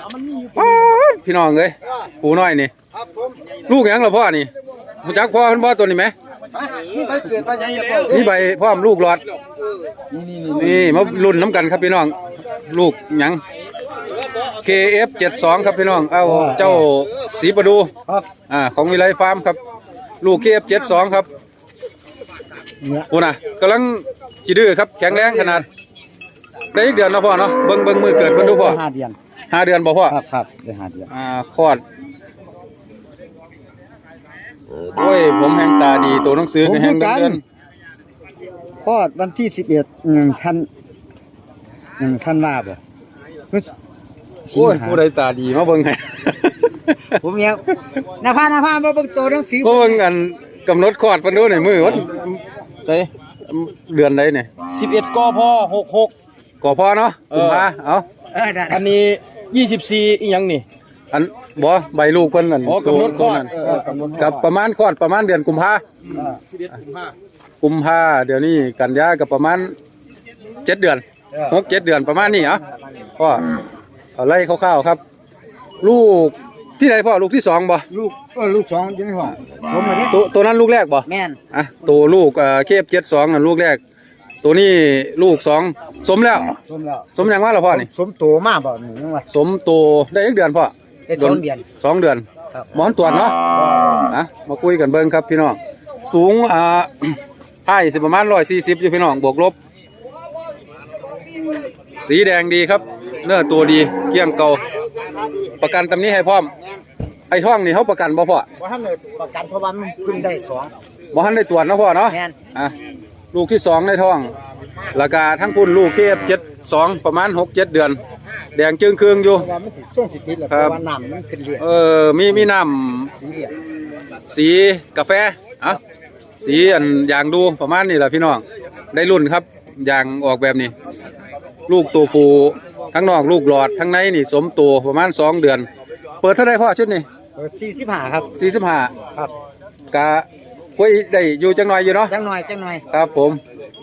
เอามันมีอยู่ป๊าดพี่น้องเอ้ยปูน้อยนี่ ครับผมลูกหยังล่ะพ่อนี่รู้จักพ่อเพิ่นบ่ตัวนี้ไหมนี่ไปเกิดไปยังไงพ่อนี่ใบพร้อมลูกหลอด นี่นี่นี่นี่มารุ่นน้ำกันครับพี่น้อง ลูกหยัง KF72 ครับพี่น้อง เอาเจ้าสีประดูครับอ่าของวิไลฟาร์มครับ ลูก KF72 ครับเนี่ยโอ้น่ะกำลังจีดื้อครับแข็งแรงขนาด ได้อีกเดือนเนาะพ่อเนาะเบิ่งเบิ่งมือเกิดเพิ่นดูพ่อห้าเดือน ห้าเดือนบ่พ่อครับครับได้ห้าเดือนอ่าคลอดโอ้ยผมแหงตาดีตัวหนังสือก็แหงเดือนคลอดวันที่สิบเอ็ดหนึ่งท่านหนึ่งท่านว่าบ่เฮ้ยโอ้ยผู้ใดตาดีมาเบิ่งให้ผมเนี่ยหน้าผ้าหน้าผ้ามาเบิ่งตัวหนังสือมาเบิ่งอันกำหนดคลอดเพิ่นดูหน่อยมือวันใช่เดือนใดเนี่ยสิบเอ็ดกพหกหกก่อพอเนาะกุมภาเอาเออได้อันนี้ ยี่สิบสี่อีหยังนี่ อันบ่ใบลูกเพิ่นนั่นอ๋อกำหนดคลอดตัวนั้นเออกำหนดคลอดกับประมาณคลอดประมาณเดือนกุมภาสิบเอ็ดกุมภากุมภาเดี๋ยวนี้กันยากับประมาณเจ็ดเดือนหกเจ็ดเดือนประมาณนี้อะพ่อเอาไล่คร่าวๆครับ ลูกที่ไหนพ่อลูกที่สองบ่ลูกเออลูกสองยังไงพ่อผมมาดิตัวตัวนั้นลูกแรกบ่แม่นอะตัวลูกเอ่อเคฟเจ็ดสองนั่นลูกแรก ตัวนี้ลูกสองสมแล้ว สมแล้วสมยังว่าเหรอพ่อนี่ สมโตมากบ่หนึ่งว่าสมตัวได้อีกเดือนพ่อได้สองเดือนสองเดือนครับหมอนตรวจเนาะอะมาคุยกันเบิ่งครับพี่น้องสูงอ่าให้สิประมาณร้อยสี่สิบอยู่พี่น้องบวกลบ สีแดงดีครับ เนื้อตัวดีเกลี้ยงเก่าประกันตำนี้ให้พร้อม ไอ้ท่องนี่เขาประกันบ่พ่อว่าท่านเลยประกันเพราะว่ามันเพึ่งได้สองบ่ทันได้ตรวจเนาะพ่อเนาะแม่นอะ ลูกที่สองในท้องราคาทั้งพุ่นลูกเคฟเจ็ดสองประมาณหกเจ็ดเดือน แดงจึงครึ่งอยู่เพราะว่ามันติดช่วงสิติดแล้วครัเพบราะว่าน้ำมันเป็นเลือดเออมีมีน้สีเหลืองำสีกาแฟอะสีอันอย่างดูประมาณนี้แหละพี่น้องได้รุ่นครับอย่างออกแบบนี้ ลูกตัวผู้ทั้งนอกลูกหลอดทั้งในนี่สมตัวประมาณสองเดือน เปิดเท่าไรพ่อชุดนี้สี่สิบห้าครับสี่สิบห้าครับ กะ คุยได้อยู่จังหน่อยอยู่เนาะจังหน่อยจังหน่อยครับผม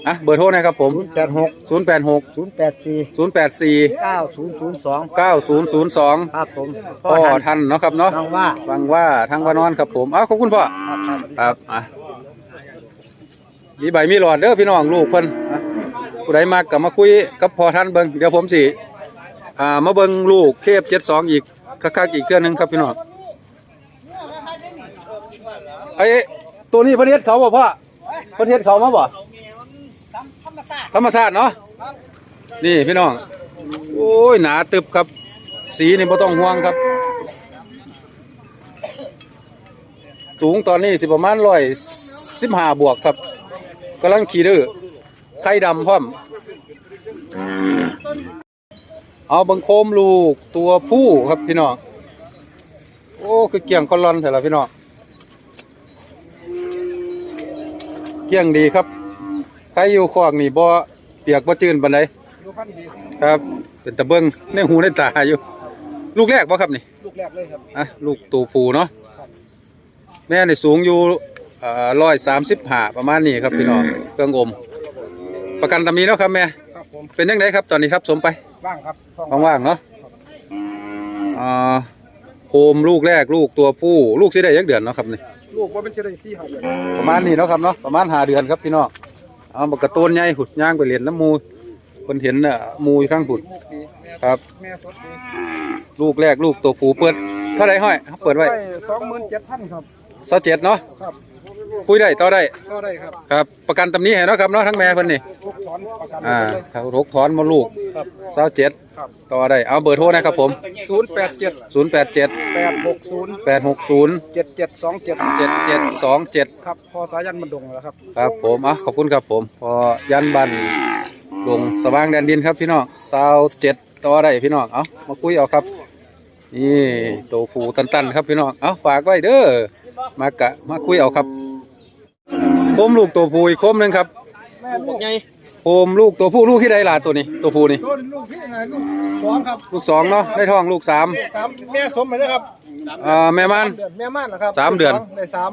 อะเบอร์โทรนะครับผมศูนย์แปดหกศูนย์แปดหกศูนย์แปดสี่ศูนย์แปดสี่เก้าศูนย์ศูนย์สองเก้าศูนย์ศูนย์สองครับผมพ่อทันเนาะครับเนาะน้องว่าฟังว่าทางวานอนครับผมอ้าวขอบคุณพ่อ ครับครับ ครับอะมีใบมีหลอดเด้อพี่น้องลูกเพิ่นอะผู้ใดมากกับมาคุยกับพ่อท่านเบิ่งเดี๋ยวผมสิอ่ามาเบิ่งลูกเคฟเจ็ดสองอีกคักๆอีกเทื่อหนึงครับพี่น้องไอ้ ตัวนี้ประเทศเขาบ่พ่อประเทศเขามาบ่ธรรมชาติเนาะนี่พี่น้องโอ้ยหนาตึบครับ สีนี่บ่ต้องห่วงครับ สูงตอนนี้สิประมาณร้อยสิบห้าบวกครับกำลังขี่ดื้อไข่ดำพร้อมเอาบังโคมลูกตัวผู้ครับพี่น้องโอ้คือเกี่ยงคอนลอนแต่ละพี่น้อง เกี่ยงดีครับ ใครอยู่ขวางนี่บ่เปียกบ่จืนปานใดครับ เป็นตะเบิงในหูในตาอยู่ ลูกแรกบ่ครับนี่ ลูกแรกเลยครับอะลูกตัวผู้เนาะแม่ในสูงอยู่ร้อยสามสิบห้าประมาณนี้ครับพี่น้องเครื่องอม ประกันตำนี้เนาะครับแม่ครับผมเป็นยังไงครับตอนนี้ครับสมไปว่างครับท้องว่างๆเนาะอ่าโคมลูกแรกลูกตัวผู้ ลูกสิได้ยักเดือนเนาะครับนี่ ลูกว่าเป็นเชลซีครับประมาณนี้เนาะครับเนาะประมาณหาเดือนครับพี่น้องเอาบักกระโตนใหญ่หุดย่างไปเรียนน้ำหมูคนเห็นน่ะหมูอยู่ข้างหุดลูกดีแม่ครับ แม่สดดีลูกแรกลูกตัวผู้เปิดเท่าไรห้อยเขาเปิดไว้สองหมื่นเจ็ดพันครับสเจ็ดเนาะครับ คุยได้ต่อได้ก็ได้ครับครับ ประกันตำนี้ให้เนาะครับเนาะทั้งแม่เพิ่นนี่ทุกถอนประกันอ่าเลย ถ้ารกถอนมาลูกครับเศร้าเจ็ดครับ ต่อได้เอาเบอร์โทรนะครับผม ศูนย์แปดเจ็ด0 8 7 แปดหกศูนย์8 6 0 เจ็ดเจ็ดสองเจ็ด7 7 2 7 ครับ พอสายันมันดงแล้วครับ ครับผมอะขอบคุณครับผมพอยันบันลงสว่างแดนดินครับพี่น้องสาวเจ็ดต่อได้พี่น้องเอามาคุยเอาครับ นี่โตฟูตันๆครับพี่น้องเอาฝากไว้เด้อมากะมาคุยเอาครับโคมลูกตัวผู้อีกโคมหนึ่งครับลูกไงโคมลูกตัวผู้ลูกที่ใดล่ะตัวนี้ ตัวผู้นี่ ต้นลูกที่ไหนลูกสองครับลูกสองเนาะได้ท้องลูกสามสามแม่สมไหมนะครับอ่าแม่มัน เดือนแม่ม่านนะครับสามเดือนได้สาม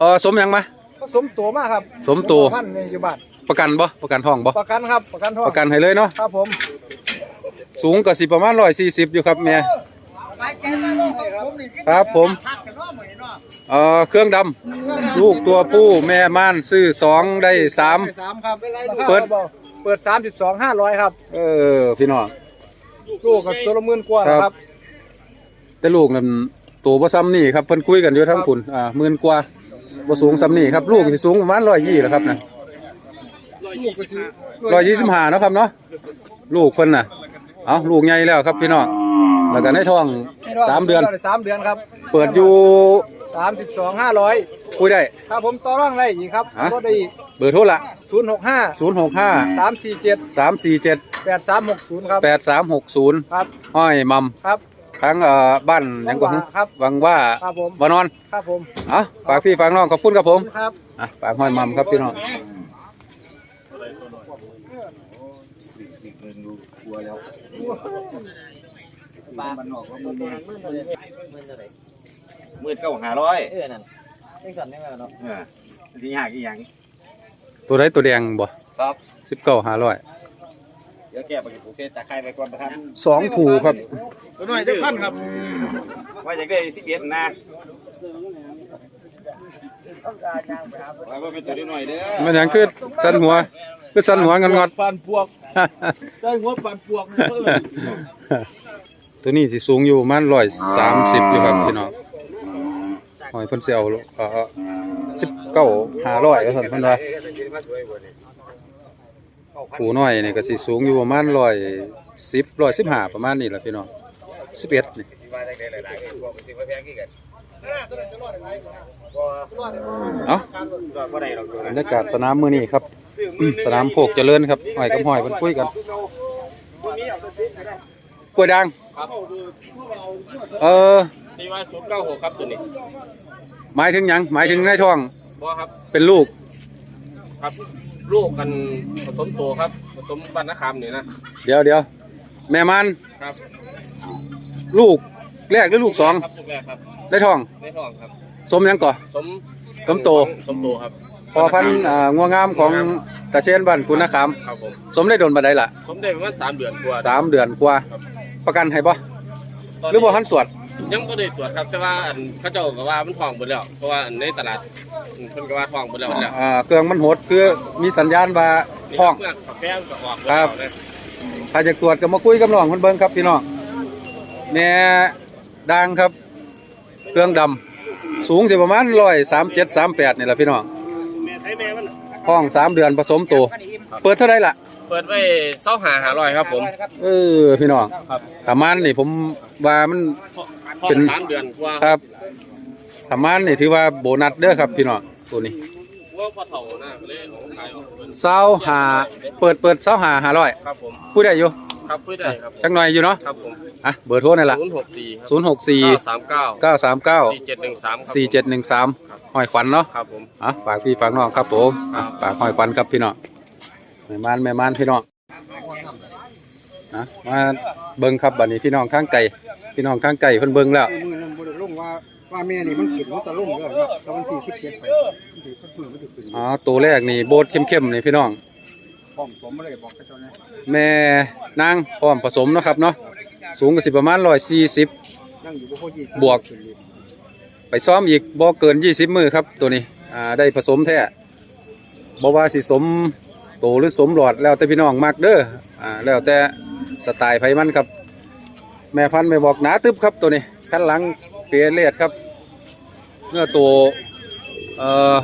เออสมยังมาก็สมตัวมากครับสมตัว พันในอยู่บ้านประกันบ่ประกันท้องบ่ประกันครับประกันทองประกันให้เลยเนาะครับผมสูงก็สิประมาณ140อยู่ครับแม่ครับผม เอ่อเครื่องดำลูกตัวผู้แม่ม่านซื้อสองได้สามสามครับเปิด เปิดสามสิบสองห้าร้อยครับเออพี่น้อง ลูกกับตัวละหมื่นกว่าครับ นะครับ แต่ลูกนั่นตัวบ่ซ้ำนี่ครับเพิ่นคุยกันอยู่ทั้งคุณอ่าหมื่นกว่าบ่สูงซ้ำนี่ครับลูกสิสูงประมาณ120แหละครับนะลูกก็ซื้อ125เนาะครับเนาะลูกเพิ่นน่ะเอ้าลูกใหญ่แล้วครับพี่น้องแล้วก็ในท้องสามเดือน สามเดือนครับ เปิดอยู่ สามสิบสองห้าร้อยคุยได้ครับผมต่อร่องได้อีกครับฮะ ลดได้อีกเบอร์โทรละศูนย์หกห้า065สามสี่เจ็ด347แปดสามหกศูนย์ครับ8360ครับห้อยมัมครับ ทั้งเอ่อบ้านหยังก็ครับวังว่าครับผม วานอนครับผมเอ้าฝากพี่ฝากน้องขอบคุณครับผม ครับ อะฝากห้อยมัมครับพี่น้อง หมื่นเก้าห้าร้อยเออนั่นจังสั่นได้ไหมเนาะเออที่ยากอีหยังตัวใดตัวแดงบ่ครับสิบเก้าห้าร้อยเดี๋ยวแก้ไปผูกเส้นตะไคร้ไปก่อนนะครับสองผูครับตัวน้อยได้พันครับว่าจะได้สิบเอ็ดนะว่าว่าเป็นตัวน้อยเด้อมันหยังคือสันหัวคือสันหัวงอนงอดปานปวกได้หัวปานปวก ตัวนี้สิสูงอยู่ประมันร้อยสามสิบอยู่ครับพี่น้อง หอยเพิ่นสิเอาเอ่อสิบเก้าห้าร้อยก็สั่นเพิ่นว่าผูน้อยนี่ก็สิสูงอยู่ประมาณร้อยสิบร้อยสิบห้าประมาณนี้แหละพี่น้องสิบเอ็ดนี่ยๆพวกมันสิมาแพงกี่กันเอ้าบรอกตัวบรยากาศสนามมือนี้ครับ สนามโพกเจริญครับหอยกับหอยเพิ่นคุยกันกล้วยด่างเออ สี่ว่าศูนย์เก้าหกครับตัวนี้หมายถึงหยังหมายถึงในท้องบ่ครับเป็นลูกครับ ลูกกันผสมโตครับ ผสมบ้านนาคำนี่นะเดี๋ยวเดี๋ยวแม่มันครับลูกแรกหรือลูกสองครับลูกแรกครับในท้อง ในท้องครับ สมหยังก่อ สมสมโต สมโตครับพอพันธุ์อ่างัวงามของตาเชนบ้านคุณนะครับครับผมสมได้โดนบันไดละสมได้ประมาณสามเดือนกว่า สามเดือนกว่าประกันให้บ่ตนหรือนี้บ่ทันตรวจ ยังบ่ได้ตรวจครับแต่ว่าอันเขาเจ้าก็ว่ามันท้องหมดแล้วเพราะว่าอันในตลาดอืมเพิ่นก็ว่าท้องหมดแล้วหมดแล้วอ่าเครื่องมันโหดคือมีสัญญาณว่าท้องเพื่อนกาแฟมันก็ออกหมดครับแล้วนะถ้าจะตรวจก็มาคุยกับน้องเพิ่นเบิ่งครับพี่น้องแม่ดังครับ เครื่องดำสูงสิประมาณ137 38นี่แหละพี่น้องห้องสามเดือนผสมโตวเปิดเท่าไหร่ล่ะเปิดไว้เศร้าหาหาร้อยครับผม เออพี่น้องครับ ประมาณนี่ผมว่ามันท้อเป็นงสามเดือนกว่าครับประมาณนี่ถือว่าโบนัสเด้อครับพี่น้องตัวนี้ว่าพอเฒ่านะก็เลยเอาขายออกเพิ่นเศร้าหาเปิดเปิดเศร้าหาหาร้อยครับผม พูดได้อยู่ครับคุยได้ครับจักหน่อยอยู่เนาะครับผมอะเบอร์โทรนี่ล่ะศูนย์หกสี่ศูนย์หกสี่สามเก้าเก้าสามเก้าสี่เจ็ดหนึ่งสามสี่เจ็ดหนึ่งสามหอยขวัญเนาะ ครับผม อะฝากพี่ฝากน้องครับผมอะฝากหอยขวัญครับพี่น้อง แม่มานแม่มานพี่น้องอะมาเบิ่งครับบัดนี้พี่น้องข้างไก่พี่น้องข้างไก่เพิ่นเบิ่งแล้วมือนึงบ่ได้ลงว่าว่าแม่นี่มันขึ้นมันตะลุ่มเด้อครับตะวันที่สิบเจ็ดไปมันสิสักมือมันจะขึ้นอ๋อตัวแรกนี่โบดเข้มๆนี่พี่น้องพร้อมผมบ่ได้บอกกับเจ้านะแม่นางพร้อมผสมเนาะครับเนาะสูงก็สิประมาณร้อยสี่สิบนั่งอยู่บ่พอยี่สิบวก ไปซ้อมอีกบ่เกินยี่สิบมือครับตัวนี้อ่าได้ผสมแท้บ่ว่าสิสม โตหรือสมหลอดแล้วแต่พี่น้องมักเด้ออ่าแล้วแต่สไตล์ไผมันครับ แม่พันธุ์ไม่บอกหนาตึบครับตัวนี้แผ่นหลังเปียเลียดครับเนื้อตัวเอ่อ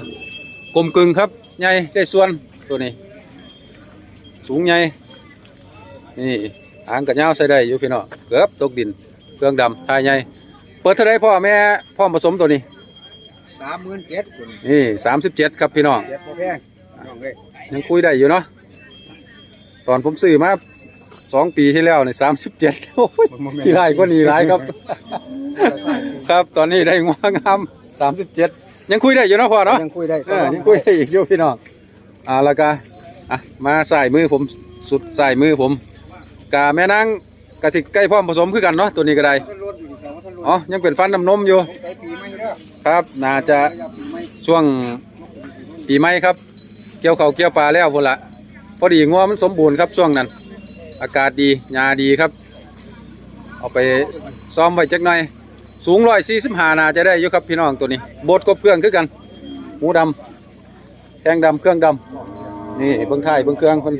กลมกึ่งครับใหญ่ได้ส่วนตัวนี้ สูงใหญ่นี่หางกระยาวใส่ได้อยู่พี่น้องเกือบตกดินเครื่องดำทายใหญ่เปิดเท่าไรพ่อแม่พ่อผสมตัวนี้สามหมื่นเจ็ดคุณนี่สามสิบเจ็ดครับพี่น้องเจ็ดบ่แพงน้องเอ้ย ยังคุยได้อยู่เนาะตอนผมซื้อมาสองปีที่แล้วในสามสิบเจ็ดที่ไรก็นีไรครับ ครับตอนนี้ได้งวงามสามสิบเจ็ดยังคุยได้อยู่เนาะพ่อเนาะยังคุยได้เออยังคุยได้อีกอยู่พี่น้องอ่าแล้วก็อะมาใส่มือผมสุดใส่มือผมกาแม่นางกะสิใกล้พร้อมผสมคือกันเนาะตัวนี้ก็ได้ท่านรถอยู่ดีครับว่าท่านรถอ๋อยังเป็นฟันน้ำนมอยู่ไปปีใหม่เด้อครับน่าจะไปปีใหม่ช่วงปีใหม่ครับ เกี่ยวเขาวเกี่ยวปลาแล้วพุ่นละพอดีงัวมันสมบูรณ์ครับช่วงนั้น อากาศดีหญ้าดีครับ เอาไปซ้อมไว้จักหน่อย สูงร้อยสี่สิบห้านาจะได้อยู่ครับพี่น้องตัวนี้โบดกบเครื่องคือกันหมูดำแข้งดำเครื่องดำนี่เบื้องท้ายเบื้องเครื่องคน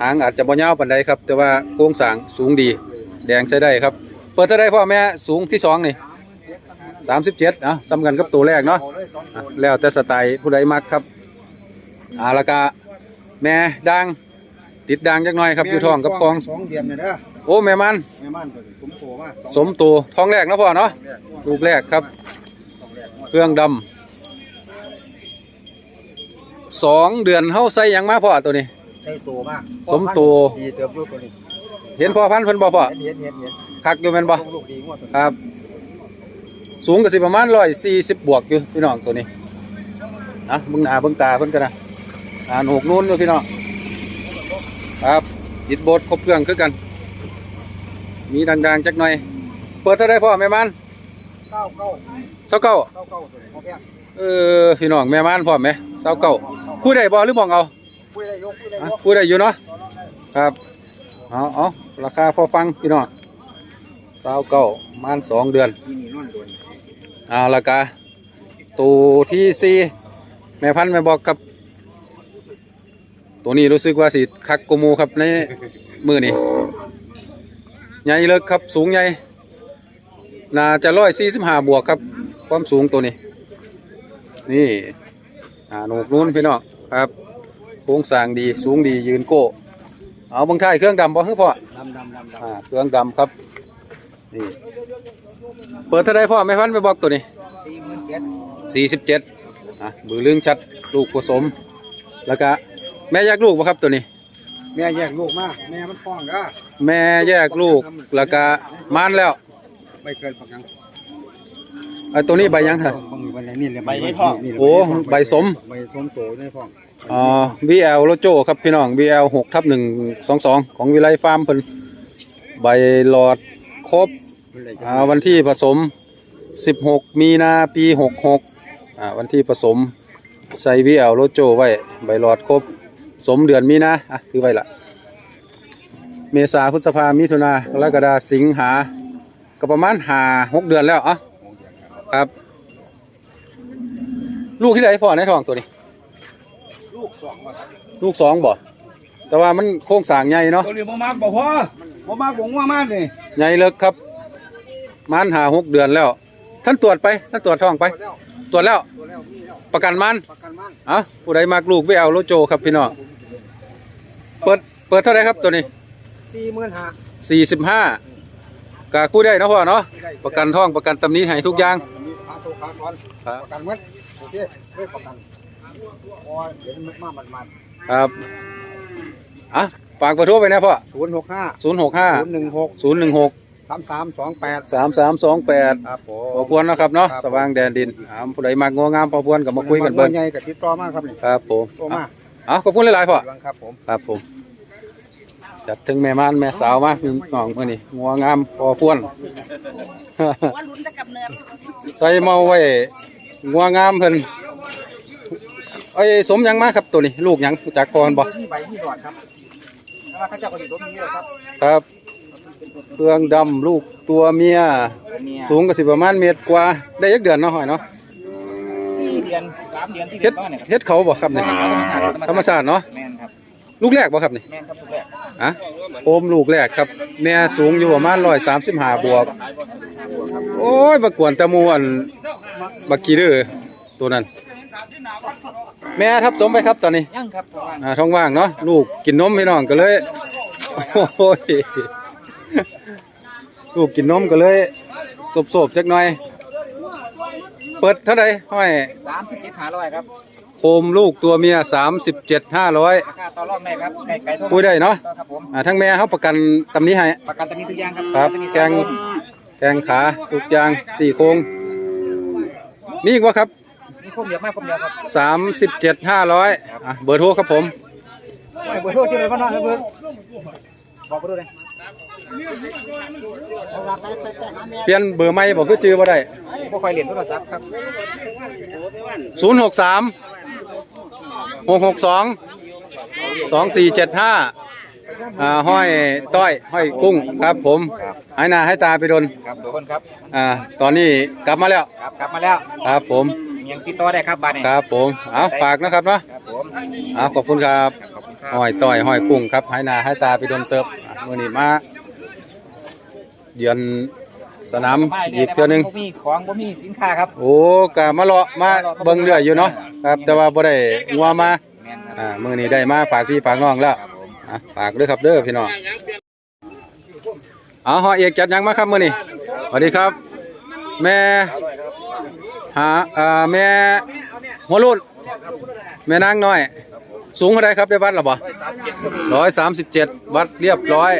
หางอาจจะบ่ยาวปานใดครับ แต่ว่าโครงสร้างสูงดี แดงใช้ได้ครับ เปิดเท่าไดพ่อแม่สูงที่สองนี่สามสิบเจ็ดอะสำคัญกับตัวแรกเนาะอะแล้วแต่สไตล์ผู้ใดมักครับ อาละกาแม่ดังติดดังจักหน่อยครับอยู่ท้องกับกอง สองเดือนเนี่ยเด้อโอ้แม่มัน แม่ม่านตัวนี้ผมโผล่มาสมตัวท้องแรกเนาะพ่อเนาะลูกแรกครับเครื่องดำสองเดือนเฮาใส่หยังมาพ่อตัวนี้ ใช้ตัวมากสมตัว ดีเติบลูกตัวนี้เห็นพ่อพันธุ์เพิ่นบ่พ่อเห็นเห็นเห็นเห็นคักอยู่แม่นบ่ส่งลูกดีงวดตัวนี้ครับ สูงก็สิประมาณ140บวกอยู่พี่น้องตัวนี้อะเบิ่งหน้าเบิ่งตาเพิ่นกันนะ อ่านหกนู้นอยู่พี่น้องครับติดโบดครบเครื่องคือกัน มีดังๆจักหน่อย เปิดเท่าไดพ่อแม่มันเก้าเก้าเศร้าเก้าเก้าเก้าตัวนี้พ่อแพงเออพี่น้องแม่ม่านพร้อมไหมเศร้าเก่าคุยได้บ่หรือมองเอาคุยได้ยกคุยได้อะยกคุยได้อยู่เนาะครับเอาเอาราคาพอฟังพี่น้องเศร้าเก่าม่านสองเดือนที่นี่นอนโดนเอาราคาตัวที่สี่แม่พันธุ์แม่บอกครับ ตัวนี้รู้สึกว่าสิคักกว่าหมูครับในมือนี่ใหญ่เลิกครับสูงใหญ่น่าจะร้อยสี่สิบห้าบวกครับ ความสูงตัวนี้ นี่อ่าโหนกนู้นพี่น้องครับโครงสร้างดีสูงดียืนโก้เอาเบางท้ายเครื่องดำบ่คือพ่อดำดำดำดอ่าเครื่องดำครับนี่เปิดเท่าไรพ่อไม่พันไม่บอกตัวนี้ำสี่หมื่นเจ็ดสี่สิบเจ็ดอะบือลึงชัดลูกผสมแล้วก็ แม่แยกลูกบ่ครับตัวนี้ แม่แยกลูกมาแม่มันฟ้องเด้อแม่แยกลูกแล้วก็มานแล้วไม่เกินปักยังไอ้ตัวนี้ใบยังค่ะบางวันนี้เลยใบไม้ทองโอ้ใบสมใบสมโตในท้องอ๋อ BL โลโจครับพี่น้อง BL หกทับหนึ่งสองสองของวิไลฟาร์มเพิ่นใบหลอดครบมันเลยจะอ่าวันที่ผสม 16 มีนาปี 66อ่าวันที่ผสมใส่วีเอลโลโจไว้ ใบหลอดครบ สมเดือนมีนาอะคือไว้ละเมษาพฤษภามิถุนากรกฎาสิงหาก็ประมาณหาหกเดือนแล้วอะครับ ลูกที่ไหนพ่อในท้องตัวนี้ ลูกสองมาครับลูกสองบ่แต่ว่ามันโค้งสร้างใหญ่เนาะตัวนี้บ่มากบ่พอบ่มากบ่ง่วงมากนี่ใหญ่เลิกครับมันหาหกเดือนแล้ว ท่านตรวจไปท่านตรวจท้องไปตัวแล้วตรวจแล้ว ประกันมันประกันมั่นเอะผู้ใดมากลูกไปเอาโลโจครับพี่น้องเปิดเปิดเท่าไหรครับตัวนี้สี่หมื่นห้าสี่สิบห้ากากู้ได้เนาะพ่อเนาะประกันท้องประกันตำหนี้ให้ทุกอย่างมีค่าตัวค่าก่อนครับ ประกันหมัดโอเคไม่ประกันโอ้ยเดี๋ยวมันมามันมันครับอะฝากเบอร์โทรไปนะพ่อศูนย์หกห้าศูนย์หกห้าศูนย์หนึ่งหกศูนย์หนึ่งหก สามสามสองแปดสามสามสองแปดครับผพอมพวนเนาะครับเนาะครับ สว่างแดนดินอ่าผู้ใดมากงองามพอพวนกับมาคุยกันเบิ่งใหญ่กับติดต่อมากครับนี่ครับผมโทรมาเอะขอบคุณหลายๆพ่อเรื่องครับผม ครับผมจัดถึงแม่ม่านแม่สาวมาพี่น้องเมื่อนี้งัวงามพอพวน ว่าลุ้นจะกำเนิดใส่เมาไว้งัวงามเพิ่นไอ้ยสมหยังมาครับตัวนี้ ลูกหยังจากพรบ่ที่ใบที่ดอดครับถ้าว่าเขาเจ้าก็ติดรถนี้แหละครับครับ เครื่องดำลูกตัวเมีย สูงก็สิประมาณเมตรกว่า ได้ยักเดือนเนาะหอยเนาะสี่เดือนสามเดือนที่เฮ็เดือดนเนี่ยครับเฮ็ดเขาบ่ครับนี่ธรรมชาติเนาะแม่นครับลูกแรกบ่ครับนี่แม่นครับทุกแรกอะโอมลูกแรกครับแม่สูงอยู่ประมาณ135บวก โอ้ยบักกวนตะมูอันบักกีเด้อตัวนั้น แม่ทับสมไปครับตอนนี้ ยังครับประมาณอ่าท้องว่างเนาะลูกกินนมพี่น้องก็เลยโอ้ย ลูกกินนมก็เลยสบๆจักหน่อย เปิดเท่าไหร่ห้อยสามสิบเจ็ดหาร้อยครับโคมลูกตัวเมีย37 500ราคาต่อรอบแม่ครับไก่ไก่ทอดคุยได้เนาะครับผมอ่าทั้งแม่เขาประกันตำนี้ให้ ประกันตำหนี้ทุกอย่างครับครับตำหนิแข้งแข้งขาทุกอย่างสี่โครงมีอีกว่าครับมีคมเดียวมากคมเดียวครับ37 500อะเบอร์โทรครับผม เบอร์โทรที่ไหนบ้างนะเบอร์บอกเบอร์โทรเลย เปลี่ยนเบอร์ใหม่บอกคือจื้อบ่ได้บ่ค่อยเรียนโทรศัพท์ครับศูนย์หกสามหกหกสองสองสี่เจ็ดห้าอ่าห้อยต้อยห้อยกุ้งครับผมให้หน้าให้ตาไปดนครับทุกคนครับอ่าตอนนี้กลับมาแล้วครับกลับมาแล้วครับผมยังติดต่อได้ครับบ้านนี้ครับผมเอาฝากนะครับเนาะครับผมเอาขอบคุณครับขอบคุณครับห้อยต้อยห้อยกุ้งครับให้หน้าให้ตาไปดนเติบอะ มื้อนี้มาเดือนสนามอีกเทื่อหนึงบ่มีของบ่มีสินค้าครับโอ้กะมาเลาะมาเบิ่งเรื่อยอยู่เนาะครับ แต่ว่าบ่ได้งัวมาแม่นครับอ่ามื้อนี้ได้มาฝากพี่ฝากน้องแล้วครับผมอะฝากด้วยครับเด้อพี่น้องเอาฮอเอกจัดหยังมาครับมื้อนี้สวัสดีครับ แม่หาอ่าแม่หัวรุ่นแม่นางน้อย สูงเท่าไรครับได้วัดหรอบ่ร้อยสามสิบเจ็ดวัดเรียบร้อย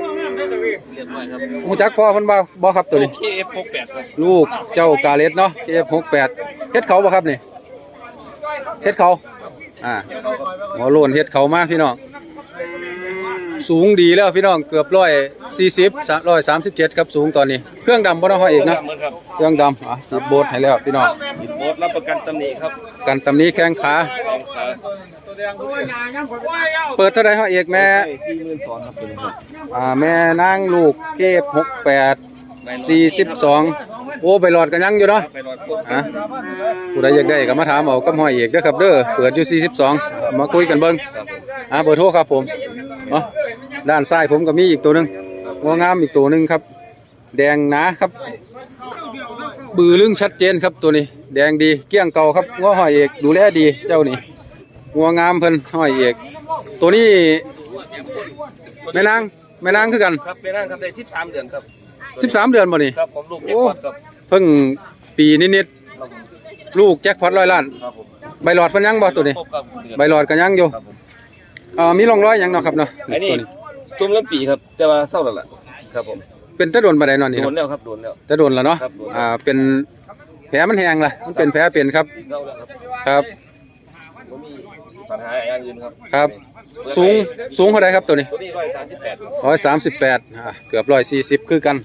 หูจักพ่อเพิ่นบ่บ่ครับตัวนี้ KF68 ครับลูกเจ้ากาเลสเนาะ F68 เฮ็ดเขาบ่ครับนี่เฮ็ดเขาอ่าหัวโลนเฮ็ดเขามาพี่น้องสูงดีแล้วพี่น้องเกือบร้อยสี่สิบร้อยสามสิบเจ็ดครับสูงตอนนี้ เครื่องดำบ่เนาะพ่อเอกนะเหมือนครับเครื่องดำอะติดโบสให้แล้วพี่น้องมีโพสต์รับประกันตำหนิครับกันตำนี้แข้งขาของขา เปิดเท่าไรพ่อเอกแม่ครับตัวนี้ครับอ่าแม่นางลูกเก็บหกแปดสี่สิบสองโอ้ไปหลอดกันยังอยู่เนาะไปรอดพวกอะผู้ใดอยากได้ก็มาถามเอากับห้อยเอกเด้อครับเด้อเปิดอยู่ 42 มาคุยกันเบิ่งอ่าเบอร์โทรครับผมเนาะด้านซ้ายผมก็มีอีกตัวหนึงงัวงามอีกตัวหนึงครับ แดงหนาครับ บือลึงชัดเจนครับตัวนี้ แดงดีเกี้ยงเก่าครับงัวห้อยเอกดูแลดีเจ้านี่ งัวงามเพิ่นห้อยเอกตัวนี้แม่นางแม่นางคือกันครับเป็นนั่นครับได้13 เดือนครับ13 เดือนบ่นี่ ครับผมลูกเก็บพอดครับเพิ่งปีนิดๆลูกแจ็คพอตร้อยล้าน ครับผมใบหลอดเพิ่นยังบ่ตัวนี้ ครบครับเดือนใบหลอดก็ยังอยู่ครับผมอ่ามีร่องรอยหยังเนาะครับเนาะอันนี้ตัวนี้ตุ้มลำปีครับแต่ว่าเศร้าแล้วล่ะครับผมเป็นตะโดนบ่ได้เนาะนี่โดนเนาะแล้วครับโดนแล้ว ตะโดนแล้วเนาะครับโดนอ่าเป็นแผลมันแห้งล่ะมันเป็นแผลเป็นครับเศร้าแล้วครับครับ ผมมี ปัญหาอย่างอื่นครับครับ สูงสูงเท่าใดครับตัวนี้ตัวนี้138ครับร้อยสามสิบแปดอ่าเกือบร้อยสี่สิบคือกัน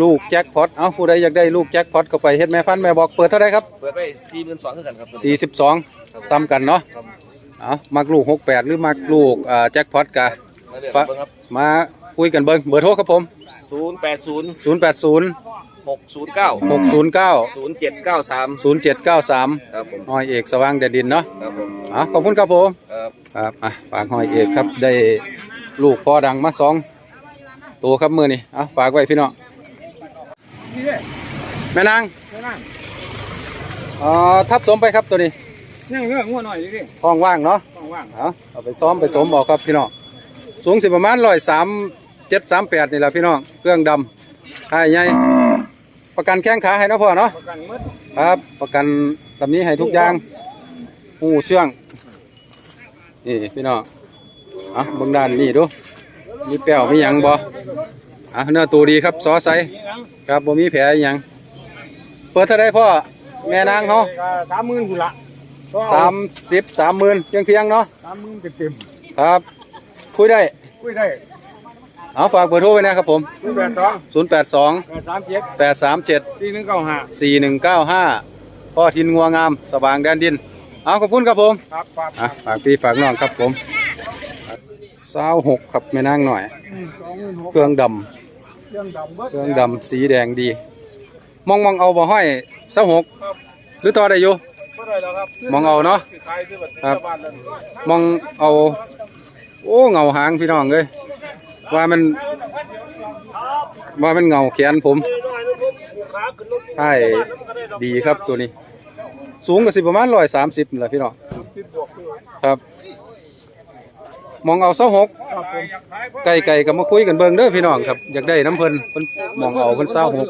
ลูกแจ็คพอตเอ้าผู้ใดอยากได้ลูกแจ็คพอตเข้าไปเฮ็ดแม่พันธุ์แม่บอกเปิดเท่าไรครับเปิดไป42,000คือกันครับตัวนี้สี่สิบสองซ้ำกันเนาะครับ เอามักลูกหกแปดหรือมักลูกอ่าแจ็คพอตกะมาเรียกฝะเบิ่งครับมาคุยกันเบิ่งเบอร์โทรครับผม080ศูนย์แปดศูนย์ 609หกศูนย์เก้า0793ศูนย์เจ็ดเก้าสามครับผมหอยเอกสว่างแดนดินเนาะครับผมอะขอบคุณครับผมครับครับอะฝากหอยเอกครับได้ลูกพ่อดังมาสองตัวครับมือนี่อะฝากไว้พี่น้องแม่นางอ่าทับสมไปครับตัวนี้ยังเงื่อนงัวหน่อยดิท้องว่างเนาะว่างเอาเอาไปซ้อมไปสมบอกครับพี่น้องสูงสิประมาณร้อยสามเจ็ดสามแปดนี่แหละพี่น้องเครื่องดำให้ใหญ่ ประกันแข้งขาให้เนาะพ่อเนาะประกันหมดครับ ประกันตำนี้ให้ทุกอย่างหูเชื่องนี่พี่น้องอะเบางด้านนี่ดูมีแป้วมีหยังบ่อะเนื้อตัวดีครับซอใสครับบ่มีแผลอิหยังเปิดเท่าไรพ่อแม่นางเขาสามหมื่นกุละสามสิบสามหมื่นเพียงเพียงๆเนาะ สามหมื่นเต็มครับ คุยได้ๆคุยได้ เอาฝากเบอร์โทรไว้นะครับผมคุยแปดสอง0 8 2 แปดสามเจ็ด8 3 7 สี่หนึ่งเก้าห้า4 1 9 5 พ่อทินงัวงาม สว่างแดนดิน เอาขอบคุณครับผม ครับครับ อะฝากพี่ฝากน้องครับผมสาวหกครับแม่นางหน่อย สองหมื่นหกเครื่องดเครื่องดำเบิดำเครื่องดำสีแดงดี มองมองเอาบ่ห้อยสาวหกหรือต่อได้อยู่ก็ได้แล้วครับมองเอาเนาะ ขายที่แบบครับ บ้านนั่นมองเอา โอ้เงาหางพี่น้องเลย ว่ามันว่ามันเงาแขนผมใช่ดีครับตัวนี้ สูงก็สิประมาณร้อยสามสิบนี่แหละพี่น้องติดบวกด้วยครับ มองเอาเสาหกครับผมไก่ไก่ก็มาคุยกันเบิ่งเด้อพี่น้องครับอยากได้น้ำเพิ่นเพิ่นมองเอาเพิ่นเสาหก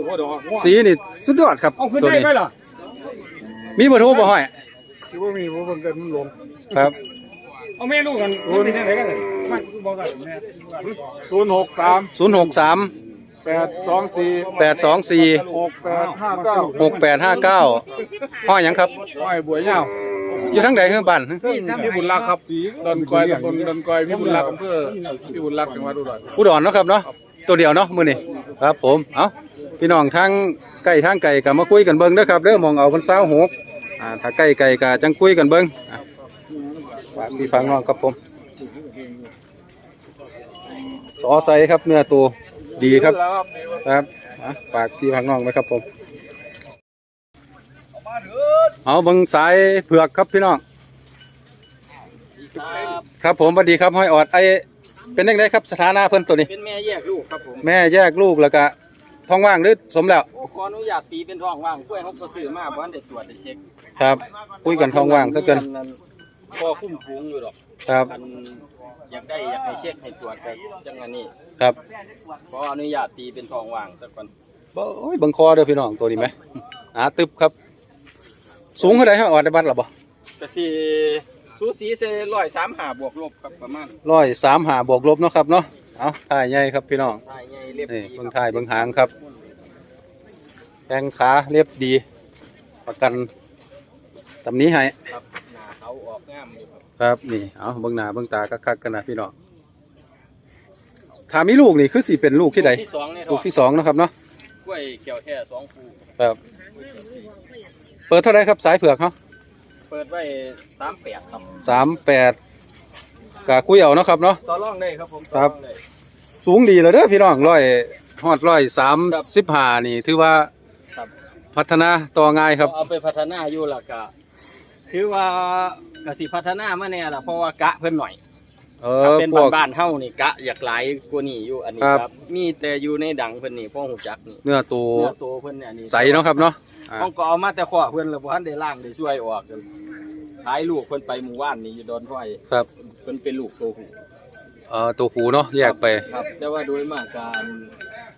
สีนี่สุดยอดครับเอาขึ้นตัวได้นี้ไหมล่ะมีเบอร์โทรบ่ห้อยที่ว่ามีว่าเบิ่งกันมันลงครับ เอาแม่ลูกกันมันเป็นยังไงกันเลยมันบอกกันแม่ศูนย์หกสามศูนย์หกสามแปดสองสี่แปดสองสี่หกแปดห้าเก้าหกแปดห้าเก้าห้อยหยังครับ ห้อยบัวยาวอยู่ทั้งใดเครื่องบ้านพี่บุญรักครับดอนกอยตำบลดอนกอยพี่บุญรักอำเภอพี่บุญรักจังหวัดอุดรอุดรเนาะครับเนาะตัวเดียวเนาะมื้อนี้ครับ ผมเอ้าพี่น้องทางใกล้ทางไก่ก็มาคุยกันเบิ่งเด้อครับเด้อมองเอาเพิ่นเสาหกอ่าถ้าใกล้ไก่ก็จังคุยกันเบิ่งอะ ฝากพี่ฟังน้องครับผมสอไซครับเนื้อตัวดีครับครับอะฝากพี่พักน้องไว้ครับผมเอาเบังสายเผือกครับพี่น้องครับผมสวัสดีครับห้อยออดไอเป็นยังไงครับสถานะเพิ่นตัวนี้เป็นแม่แยกลูกครับผมแม่แยกลูกแล้วก็ท้องว่างหรือสมแล้วขออนุญาตตีเป็นท้องว่างกล้วยเขาก็ซื้อมาบ้านได้ตรวจได้เช็คครับคุยกันท้องว่างซะเกิน พอคุ้มฟูงอยู่หรอกครับ อันอยากได้อยากให้เช็คให้ตรวจกันจังอันนี้ครับขออนุญาตตีเป็นท้องว่างสักก่อนบ่โอ้ยเบังคอเด้อพี่น้องตัวนี้ไหมอ่าตึบครับ สูงเท่าใดห้อยออดได้บัดหรอบ่ก็สิสูสีเซร้อยสามหาบวกลบครับประมาณร้อยสามหาบวกลบเนาะครับเนาะเอาถ่ายใหญ่ครับพี่น้องทายใหญ่เรียบนี่ดีเบิ่งถ่ายเบิ่งหางครับแข้งขาเรียบดี ประกันตำนี้ให้ครับหน้า เขาออกงามอยู่ครับครับนี่เอาเบิ่งหน้าเบิ่งตาคักๆกันนะพี่น้องถ้ามีลูกนี่คือสิเป็นลูกที่ใดที่สองนี่ลูกที่สองเนาะครับเนาะกล้วยเขียวแค่สองฟูครับ เปิดเท่าไรครับสายเผือกเขาเปิดไว้สามแปดครับสามแปดกะคุยเอาเนาะครับเนาะต่อรองได้ครับผมครับต่อองได้สูงดีเลยเด้อพี่น้องร้อยฮอดร้อยสามสิบห้านี่ถือว่าครับพัฒนาต่อง่ายครับ เอาไปพัฒนาอยู่ล่ะก็ ถือว่ากสิพัฒนามาแน่ล่ะเพราะว่ากะเพิ่นหน่อยเอถ้าอเป็นพวก บ้านๆเฮานี่กะอยากหลายกว่านี้อยู่อันนี้ครับ ครับ มีแต่อยู่ในดังเพิ่นนี่พ่อหูจักนี่เนื้อตัวเนื้อตัวเพิ่นเนี่ยอันนี้ ใสเนาะครับเนาะอ่าห้องก็เอามาแต่ขอเพิ่นแล้วบ่ทันได้ล้างได้ช่วยออกกันขายลูกเพิ่นไปหมู่บ้านนี่อยู่ดอนห้อยครับ เพิ่นเป็นลูกตัวผู้เอ่อตัวผูเนาะแยกไป ครับ แต่ว่าโดยมากการ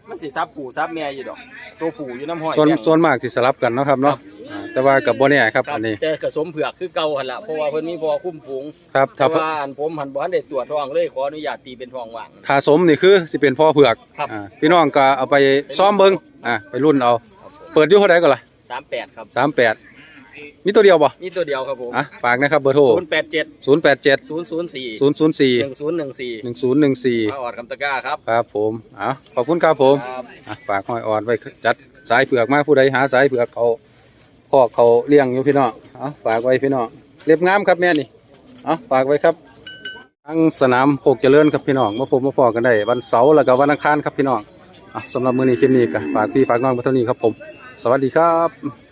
มันสิซับผู้ซับแม่อยู่ดอก ตัวผู้อยู่น้ำห้อยส่วนแดงส่วนมากที่สลับกันเนาะครับเนาะ อ่าแต่ว่ากับบ่แน่ครับครับอันนี้ แต่กระสมเผือกคือเก่าหั่นล่ะเพราะว่าเพิ่นมีพอคุ้มฝูงครับแต่ถ้าว่าอันผมหันบ่ทันได้ตรวจท้องเลยขออนุญาตตีเป็นท้องว่าง ถ้าสมนี่คือสิเป็นพ่อเผือกครับ อ่าพี่น้องก็เอาไปซ้อมเบิ่งอ่าไปรุ่นเอา เปิดอยู่เท่าใดก่อนล่ะ38 ครับ 38มีตัวเดียวบ่นี่ตัวเดียวครับผมอะฝากนะครับเบอร์โทร087 087 004 004 1014 1014 มาออดคำตะกร้าครับครับผมอะขอบคุณครับผม ครับ อะฝากห้อยออดไว้จัดสายเผือกมาผู้ใดหาสายเผือกเขา พ่อเขาเลี้ยงอยู่พี่น้องเอาฝากไว้พี่น้องเรียบงามครับแม่นี่เอาฝากไว้ครับทั้งสนามโคกเจริญครับพี่น้องมาพบมาพอกันได้วันเสาร์แล้วก็วันอังคารครับพี่น้องอะสำหรับมื้อนี้คลิปนี้ก็ฝากพี่ฝากน้องมาเท่านี้ครับผม สวัสดีครับ